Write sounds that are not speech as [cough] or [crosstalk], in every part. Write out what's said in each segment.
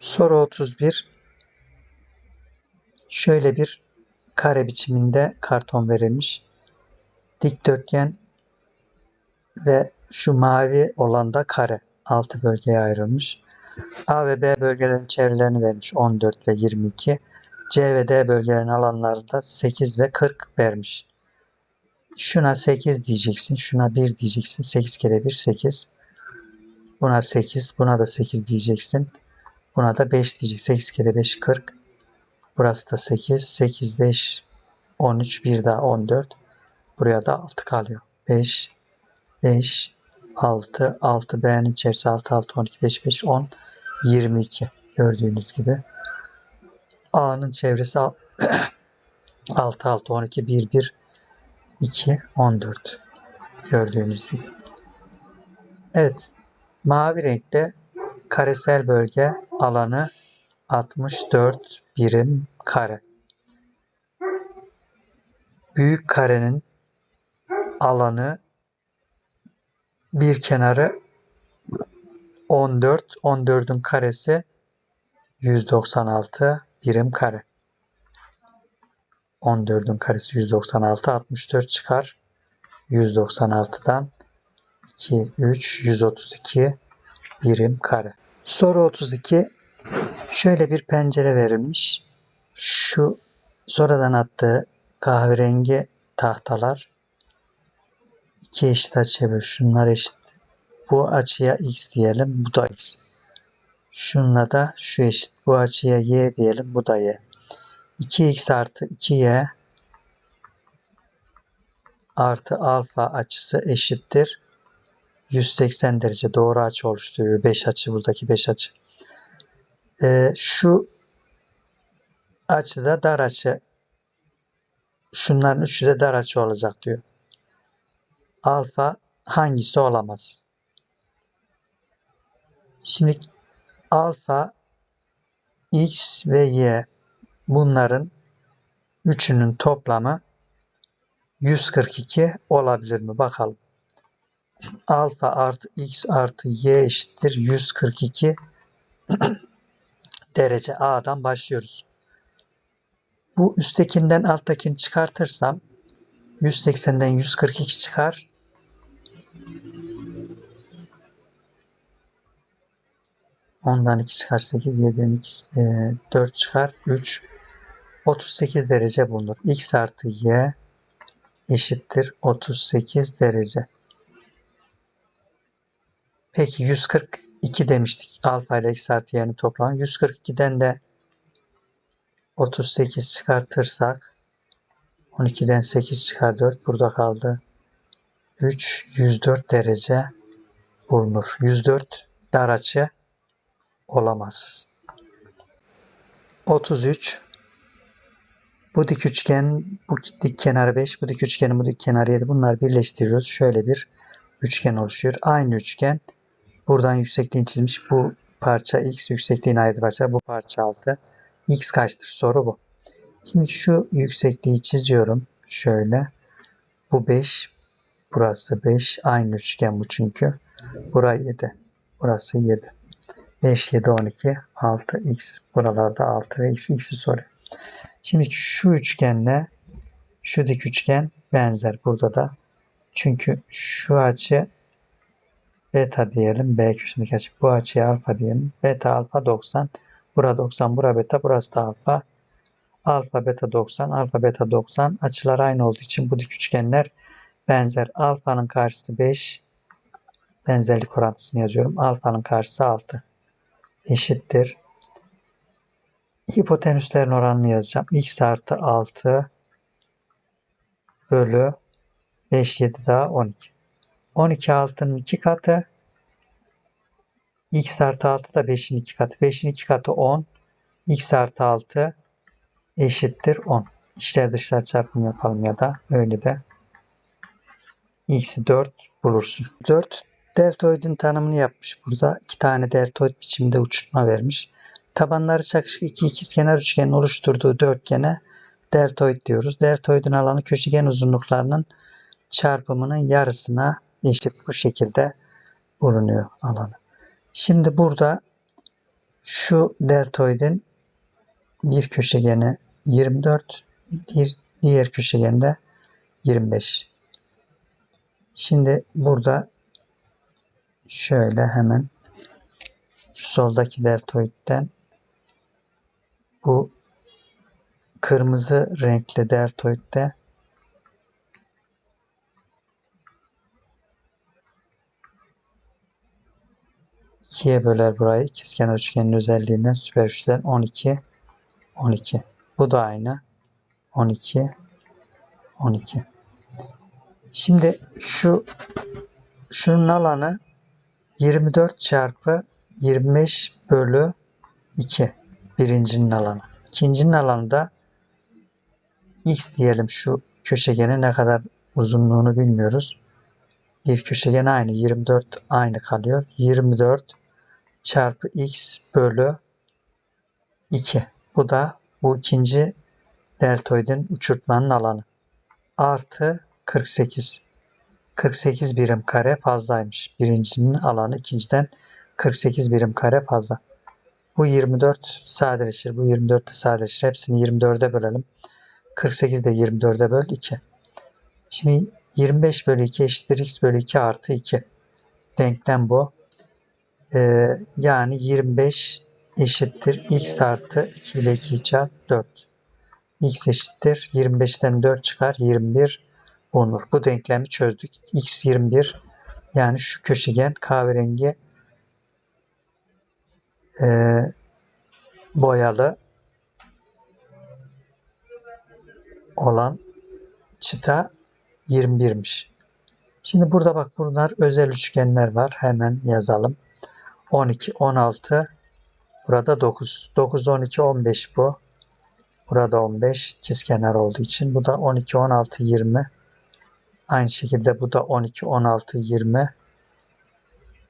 Soru 31. Şöyle bir kare biçiminde karton verilmiş. Dikdörtgen ve şu mavi olan da kare. Altı bölgeye ayrılmış. A ve B bölgelerin çevrelerini vermiş 14 ve 22. C ve D bölgelerin alanları da 8 ve 40 vermiş. Şuna 8 diyeceksin. Şuna 1 diyeceksin. 8 kere 1 8. Buna 8. Buna da 8 diyeceksin. Buna da 5 diyecek. 8 kere 5 40. Burası da 8. 8 5 13 bir daha 14. Buraya da 6 kalıyor. 5 5 6 6 B'nin içerisi 6 6 12 5 5 10 22 gördüğünüz gibi. A'nın çevresi 6 6 12 1 1 2 14 gördüğünüz gibi. Evet. Mavi renkte karesel bölge alanı 64 birim kare. Büyük karenin alanı bir kenarı 14, 14'ün karesi 196 birim kare. 14'ün karesi 196, 64 çıkar. 196'dan 2, 3, 132 birim kare. Soru 32. Şöyle bir pencere verilmiş. Şu sonradan attığı kahverengi tahtalar iki eşit açıya böl. Şunlar eşit. Bu açıya x diyelim. Bu da x. Şunla da şu eşit. Bu açıya y diyelim. Bu da y. 2x artı 2y artı alfa açısı eşittir. 180 derece doğru açı oluşturuyor. 5 açı buradaki 5 açı. Ee, şu açıda dar açı. Şunların üçü de dar açı olacak diyor. Alfa hangisi olamaz? Şimdi alfa x ve y bunların üçünün toplamı 142 olabilir mi? Bakalım. Alfa artı x artı y eşittir 142 [clears throat] derece A'dan başlıyoruz. Bu üsttekinden alttakini çıkartırsam 180'den 142 çıkar. Ondan 2 çıkar 8, 7'den 2, e, 4 çıkar 3, 38 derece bulunur. X artı Y eşittir 38 derece. Peki 142 demiştik. Alfa ile X artı Y'nin toplamı. 142'den de 38 çıkartırsak 12'den 8 çıkar 4. Burada kaldı. 3, 104 derece bulunur. 104 dar açı olamaz. 33 bu dik üçgen, bu dik kenarı 5, bu dik üçgenin bu dik kenarı 7. Bunları birleştiriyoruz. Şöyle bir üçgen oluşuyor. Aynı üçgen. Buradan yüksekliğini çizmiş. Bu parça x, yüksekliğini ayrı parça. Bu parça 6. x kaçtır? Soru bu. Şimdi şu yüksekliği çiziyorum. Şöyle. Bu 5. Burası 5. Aynı üçgen bu çünkü. Burası 7. Burası 7. 5, 7, 12, 6, x. Buralarda 6 ve x, x'i soruyor. Şimdi şu üçgenle şu dik üçgen benzer burada da. Çünkü şu açı beta diyelim. B köşesindeki açı. Bu açıya alfa diyelim. Beta alfa 90. Bura 90. Bura beta. Burası da alfa. Alfa beta 90. Alfa beta 90. Açılar aynı olduğu için bu dik üçgenler benzer. Alfanın karşısı 5. Benzerlik orantısını yazıyorum. Alfanın karşısı 6. Eşittir. Hipotenüslerin oranını yazacağım. x artı 6 bölü 5, 7 daha 12. 12 altının 2 katı. x artı 6 da 5'in 2 katı. 5'in 2 katı 10. x artı 6 eşittir 10. İçler dışlar çarpımı yapalım ya da öyle de x'i 4 bulursun. 4 deltoidin tanımını yapmış burada. iki tane deltoid biçiminde uçurtma vermiş. Tabanları çakışık iki ikizkenar üçgenin oluşturduğu dörtgene deltoid diyoruz. Deltoidin alanı köşegen uzunluklarının çarpımının yarısına eşit bu şekilde bulunuyor alanı. Şimdi burada Şu deltoidin bir köşegeni 24, bir diğer köşegende 25. Şimdi burada şöyle hemen şu soldaki deltoidden bu kırmızı renkli deltoidde ikiye böler burayı. İkizkenar üçgenin özelliğinden süper üçgen 12 12. Bu da aynı. 12 12. Şimdi şu şunun alanı 24 çarpı 25 bölü 2. Birincinin alanı. İkincinin alanı da x diyelim şu köşegenin ne kadar uzunluğunu bilmiyoruz. Bir köşegen aynı. 24 aynı kalıyor. 24 çarpı x bölü 2. Bu da bu ikinci deltoidin uçurtmanın alanı. Artı 48. 48 birim kare fazlaymış. Birincinin alanı ikinciden 48 birim kare fazla. Bu 24 sadeleşir. Bu 24 de sadeleşir. Hepsini 24'e bölelim. 48 de 24'e böl 2. Şimdi 25 bölü 2 eşittir x bölü 2 artı 2. Denklem bu. Ee, yani 25 eşittir x artı 2 ile 2 çarp 4. x eşittir 25'ten 4 çıkar 21 bulunur. Bu denklemi çözdük. x 21 yani şu köşegen kahverengi e, boyalı olan çıta 21'miş. Şimdi burada bak bunlar özel üçgenler var. Hemen yazalım. 12, 16, burada 9. 9, 12, 15 bu. Burada 15 ikizkenar olduğu için. Bu da 12, 16, 20. Aynı şekilde bu da 12, 16, 20.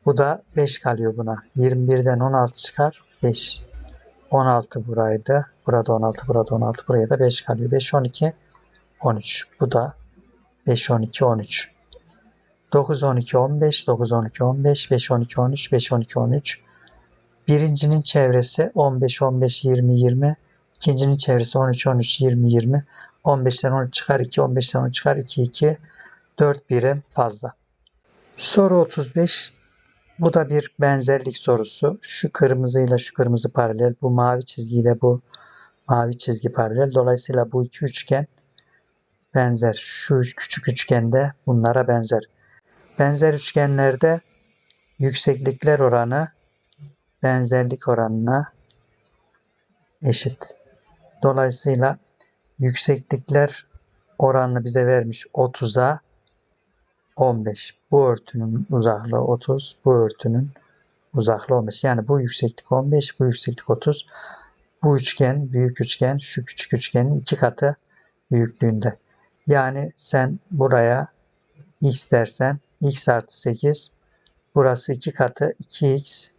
Bu da 5 kalıyor buna. 21'den 16 çıkar. 5. 16 buraydı. Burada 16, burada 16. Buraya da 5 kalıyor. 5, 12, 13. Bu da 5, 12, 13. 9, 12, 15, 9, 12, 15, 5, 12, 13, 5, 12, 13. Birincinin çevresi 15, 15, 20, 20. İkincinin çevresi 13, 13, 20, 20. 15'ten 13 çıkar 2, 15'ten 13 çıkar 2, 2. 4 birim fazla. Soru 35. Bu da bir benzerlik sorusu. Şu kırmızıyla şu kırmızı paralel. Bu mavi çizgiyle bu mavi çizgi paralel. Dolayısıyla bu iki üçgen benzer. Şu küçük üçgende bunlara benzer. Benzer üçgenlerde yükseklikler oranı benzerlik oranına eşit. Dolayısıyla yükseklikler oranını bize vermiş 30'a 15. Bu örtünün uzaklığı 30, bu örtünün uzaklığı 15. Yani bu yükseklik 15, bu yükseklik 30. Bu üçgen, büyük üçgen, şu küçük üçgenin iki katı büyüklüğünde. Yani sen buraya x dersen x artı 8, burası iki katı 2x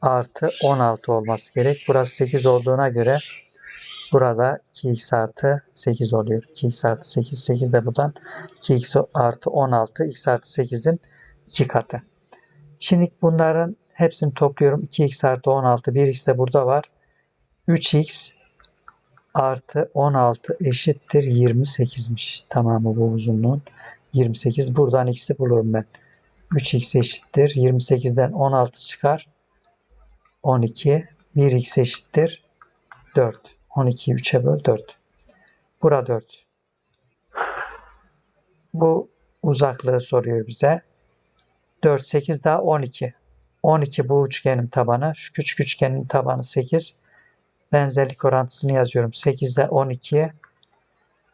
artı 16 olması gerek. Burası 8 olduğuna göre burada 2x artı 8 oluyor. 2x artı 8, 8 de buradan 2x artı 16, x artı 8'in 2 katı. Şimdi bunların hepsini topluyorum. 2x artı 16, 1x de burada var. 3x artı 16 eşittir 28'miş. Tamamı bu uzunluğun. 28. Buradan x'i bulurum ben. 3x eşittir. 28'den 16 çıkar. 12. 1x eşittir. 4. 12'yi 3'e böl 4. Bura 4. Bu uzaklığı soruyor bize. 4, 8 daha 12. 12 bu üçgenin tabanı. Şu küçük üçgenin tabanı 8. Benzerlik orantısını yazıyorum. 8 ile 12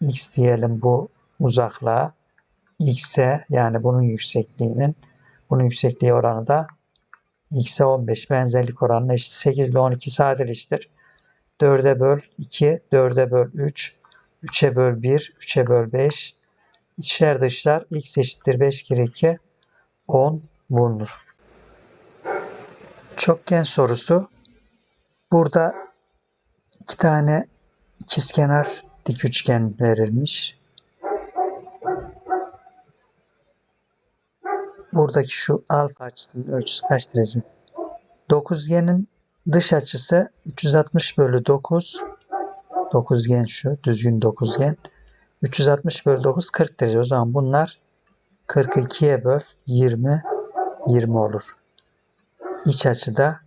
x diyelim bu uzaklığa. X'e yani bunun yüksekliğinin bunun yüksekliği oranı da x'e 15 benzerlik oranına eşit. 8 ile 12 sadeleştir. 4'e böl 2, 4'e böl 3, 3'e böl 1, 3'e böl 5. İçler dışlar x eşittir 5 kere 2, 10 bulunur. Çokgen sorusu. Burada iki tane ikizkenar dik üçgen verilmiş. Buradaki şu alfa açısının ölçüsü kaç derece? Dokuzgenin Dış açısı 360 bölü 9. Dokuzgen şu. Düzgün dokuzgen. 360 bölü 9 40 derece. O zaman bunlar 42'ye böl 20 20 olur. İç açı da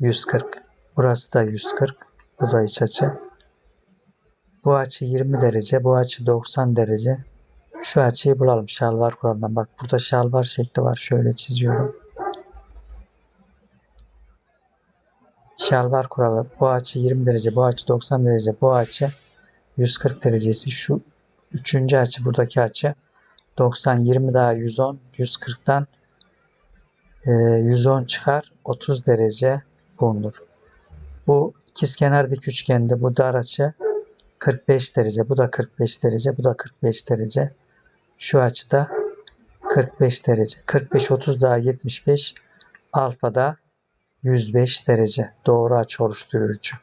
140. Burası da 140. Bu da iç açı. Bu açı 20 derece. Bu açı 90 derece. Şu açıyı bulalım şalvar kuralından. Bak burada şalvar şekli var. Şöyle çiziyorum. Şalvar kuralı. Bu açı 20 derece. Bu açı 90 derece. Bu açı 140 derecesi. Şu üçüncü açı buradaki açı 90 20 daha 110 140'tan e, 110 çıkar 30 derece bulunur. Bu ikizkenar dik üçgende bu dar açı 45 derece. Bu da 45 derece. Bu da 45 derece. Şu açıda 45 derece. 45 30 daha 75 alfada 105 derece. Doğru açı oluşturucu.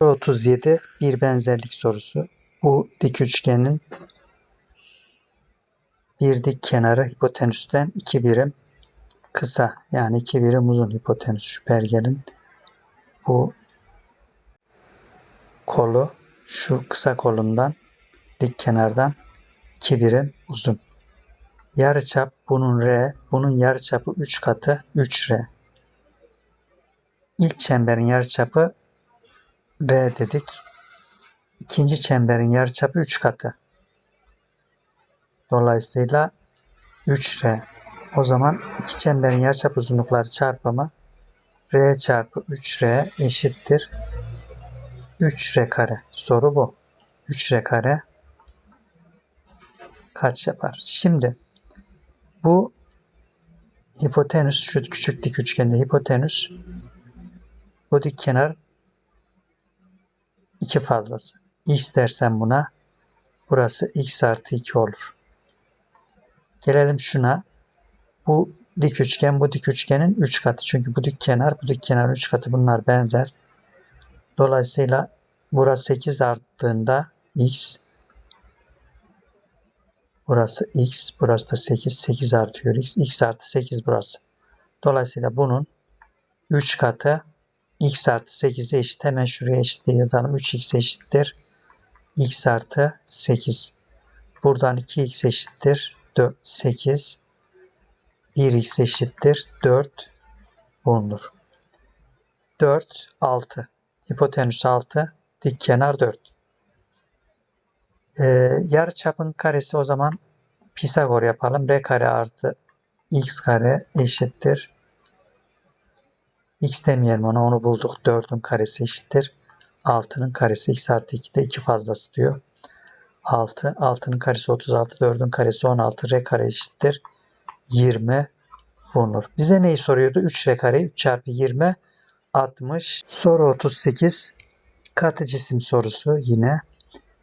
37 bir benzerlik sorusu. Bu dik üçgenin bir dik kenarı hipotenüsten 2 birim kısa yani 2 birim uzun hipotenüs şu pergelin bu kolu şu kısa kolundan dik kenardan 2 birim uzun. Yarıçap bunun R, bunun yarıçapı 3 katı 3R. İlk çemberin yarıçapı R dedik. İkinci çemberin yarıçapı 3 katı. Dolayısıyla 3R. O zaman iki çemberin yarıçap uzunlukları çarpımı R çarpı 3R eşittir 3R kare. Soru bu. 3R kare kaç yapar? Şimdi bu hipotenüs şu küçük dik üçgende hipotenüs bu dik kenar iki fazlası. X dersen buna burası x artı 2 olur. Gelelim şuna. Bu dik üçgen bu dik üçgenin 3 katı. Çünkü bu dik kenar bu dik kenar 3 katı bunlar benzer. Dolayısıyla burası 8 arttığında x burası x burası da 8 8 artıyor x x artı 8 burası. Dolayısıyla bunun 3 katı x artı 8'e eşit. Hemen şuraya eşitliği yazalım. 3x eşittir. x artı 8. Buradan 2x eşittir. 4, 8. 1x eşittir. 4 bulunur. 4, 6. Hipotenüs 6. Dik kenar 4. Ee, yarı çapın karesi o zaman Pisagor yapalım. R kare artı x kare eşittir x demeyelim ona onu bulduk. 4'ün karesi eşittir. 6'nın karesi x artı 2'de 2 fazlası diyor. 6. 6'nın karesi 36. 4'ün karesi 16. R kare eşittir. 20 bulunur. Bize neyi soruyordu? 3 R kare 3 çarpı 20 60. Soru 38. Katı cisim sorusu yine.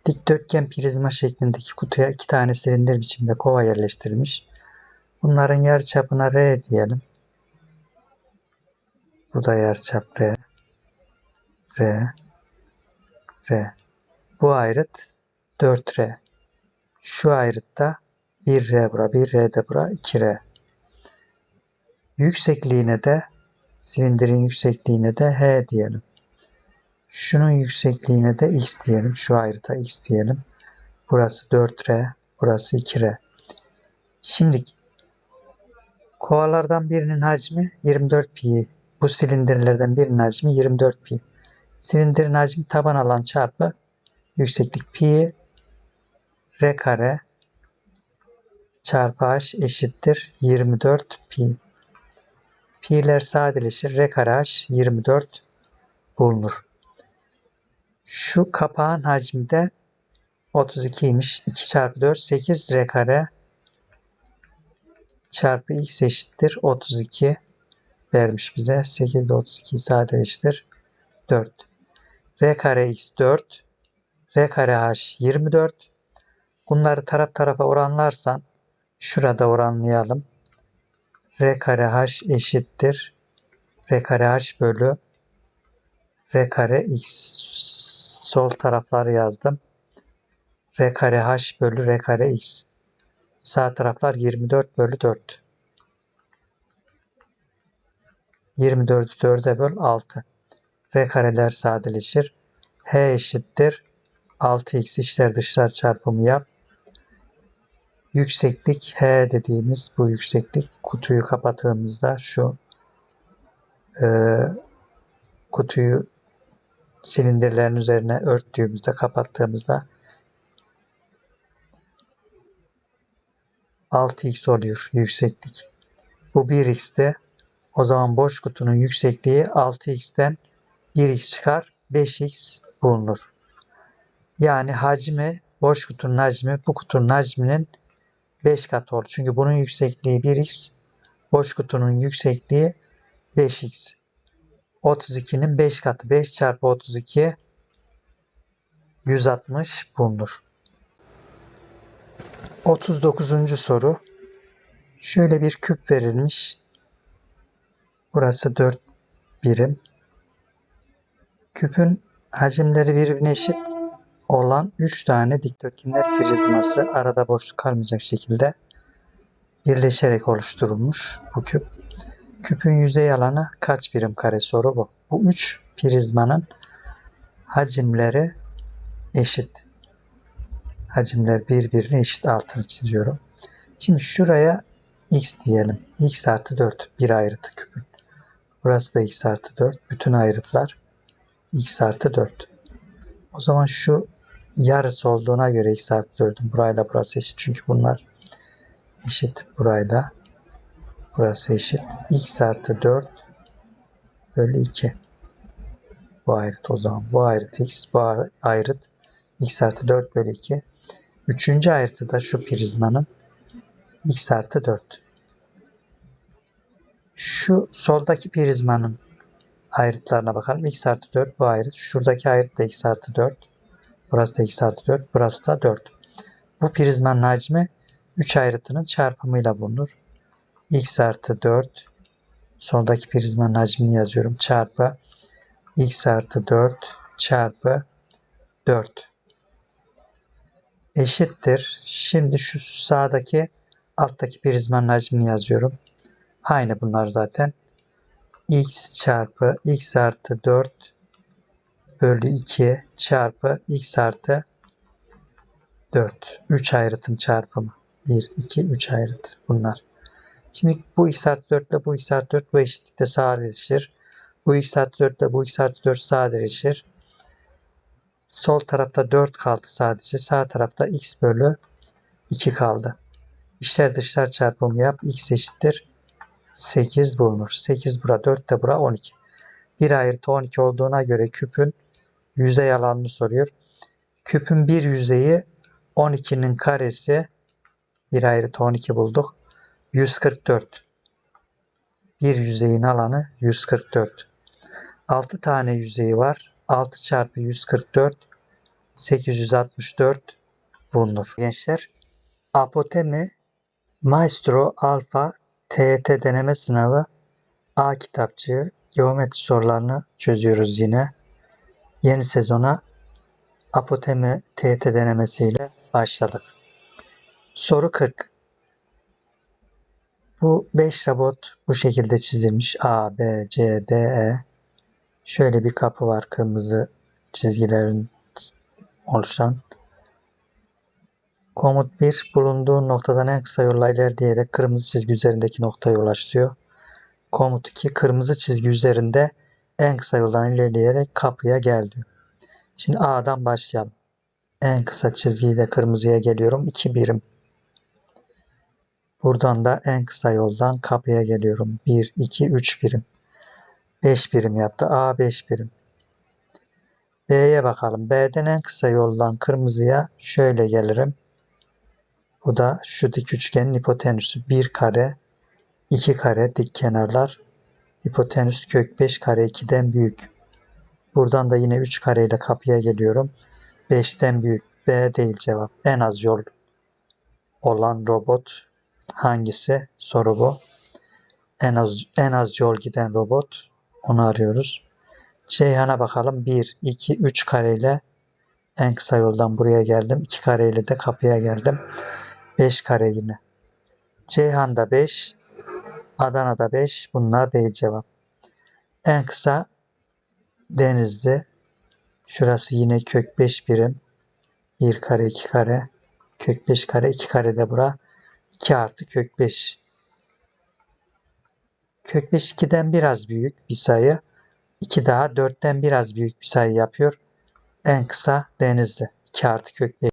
Dikdörtgen prizma şeklindeki kutuya iki tane silindir biçimde kova yerleştirilmiş. Bunların yarıçapına R diyelim. Bu da yarıçap R. R. R. Bu ayrıt 4R. Şu ayrıtta 1R bura, 1R de bura, 2R. Yüksekliğine de silindirin yüksekliğine de H diyelim. Şunun yüksekliğine de X diyelim. Şu ayrıta X diyelim. Burası 4R, burası 2R. Şimdi kovalardan birinin hacmi 24 pi bu silindirlerden birinin hacmi 24 pi. Silindirin hacmi taban alan çarpı yükseklik pi r kare çarpı h eşittir 24 pi. Pi'ler sadeleşir. R kare h 24 bulunur. Şu kapağın hacmi de 32'ymiş. 2 çarpı 4 8 r kare çarpı x eşittir 32 vermiş bize. 8 ile 32'yi sadeleştir. 4. R kare x 4. R kare h 24. Bunları taraf tarafa oranlarsan şurada oranlayalım. R kare h eşittir. R kare h bölü R kare x sol tarafları yazdım. R kare h bölü R kare x. Sağ taraflar 24 bölü 4. 24'ü 4'e böl 6. R kareler sadeleşir. H eşittir 6x içler dışlar çarpımı yap. Yükseklik H dediğimiz bu yükseklik kutuyu kapattığımızda şu e, kutuyu silindirlerin üzerine örttüğümüzde kapattığımızda 6x oluyor yükseklik. Bu 1x'te o zaman boş kutunun yüksekliği 6x'ten 1x çıkar 5x bulunur. Yani hacmi boş kutunun hacmi bu kutunun hacminin 5 katı olur. Çünkü bunun yüksekliği 1x boş kutunun yüksekliği 5x. 32'nin 5 katı 5 çarpı 32 160 bulunur. 39. soru. Şöyle bir küp verilmiş. Burası 4 birim. Küpün hacimleri birbirine eşit olan 3 tane dikdörtgenler prizması arada boşluk kalmayacak şekilde birleşerek oluşturulmuş bu küp. Küpün yüzey alanı kaç birim kare soru bu. Bu 3 prizmanın hacimleri eşit. Hacimler birbirine eşit altını çiziyorum. Şimdi şuraya x diyelim. x artı 4 bir ayrıtı küpün. Burası da x artı 4. Bütün ayrıtlar x artı 4. O zaman şu yarısı olduğuna göre x artı 4'ün burayla burası eşit. Çünkü bunlar eşit burayla. Burası eşit. x artı 4 bölü 2. Bu ayrıt o zaman. Bu ayrıt x. Bu ayrıt x artı 4 bölü 2. Üçüncü ayrıtı da şu prizmanın x artı 4. Şu soldaki prizmanın ayrıtlarına bakalım. x artı 4 bu ayrıt. Şuradaki ayrıt da x artı 4. Burası da x artı 4. Burası da 4. Bu prizmanın hacmi 3 ayrıtının çarpımıyla bulunur. X artı 4 soldaki prizmanın hacmini yazıyorum. Çarpı x artı 4 çarpı 4 eşittir. Şimdi şu sağdaki alttaki prizmanın hacmini yazıyorum. Aynı bunlar zaten. x çarpı x artı 4 bölü 2 çarpı x artı 4. 3 ayrıtın çarpımı. 1, 2, 3 ayrıt bunlar. Şimdi bu x artı 4 ile bu x artı 4 bu eşitlikte sadeleşir. Bu x artı 4 ile bu x artı 4 sadeleşir. Sol tarafta 4 kaldı sadece. Sağ tarafta x bölü 2 kaldı. İşler dışlar çarpımı yap. x eşittir 8 bulunur. 8 bura 4 de bura 12. Bir ayrıtı 12 olduğuna göre küpün yüzey alanını soruyor. Küpün bir yüzeyi 12'nin karesi bir ayrıtı 12 bulduk. 144. Bir yüzeyin alanı 144. 6 tane yüzeyi var. 6 çarpı 144 864 bulunur. Gençler Apotemi Maestro Alfa TET deneme sınavı A kitapçığı geometri sorularını çözüyoruz yine. Yeni sezona Apotemi TET denemesiyle başladık. Soru 40. Bu 5 robot bu şekilde çizilmiş. A, B, C, D, E. Şöyle bir kapı var kırmızı çizgilerin oluşan. Komut 1 bulunduğu noktadan en kısa yolla ilerleyerek kırmızı çizgi üzerindeki noktaya ulaştırıyor. Komut 2 kırmızı çizgi üzerinde en kısa yoldan ilerleyerek kapıya geldi. Şimdi A'dan başlayalım. En kısa çizgiyle kırmızıya geliyorum. 2 birim. Buradan da en kısa yoldan kapıya geliyorum. 1, 2, 3 birim. 5 birim yaptı. A 5 birim. B'ye bakalım. B'den en kısa yoldan kırmızıya şöyle gelirim. Bu da şu dik üçgenin hipotenüsü. 1 kare, 2 kare dik kenarlar. Hipotenüs kök 5 kare 2'den büyük. Buradan da yine 3 kare ile kapıya geliyorum. 5'ten büyük. B değil cevap. En az yol olan robot hangisi? Soru bu. En az en az yol giden robot. Onu arıyoruz. Ceyhan'a bakalım. 1, 2, 3 kareyle en kısa yoldan buraya geldim. 2 kareyle de kapıya geldim. 5 kare yine. Ceyhan'da 5, Adana'da 5. Bunlar değil cevap. En kısa Denizli. Şurası yine kök 5 birim. 1 kare 2 kare. Kök 5 kare 2 kare de bura. 2 artı kök 5. Kök 5 2'den biraz büyük bir sayı. 2 daha 4'ten biraz büyük bir sayı yapıyor. En kısa Denizli. 2 artı kök 5.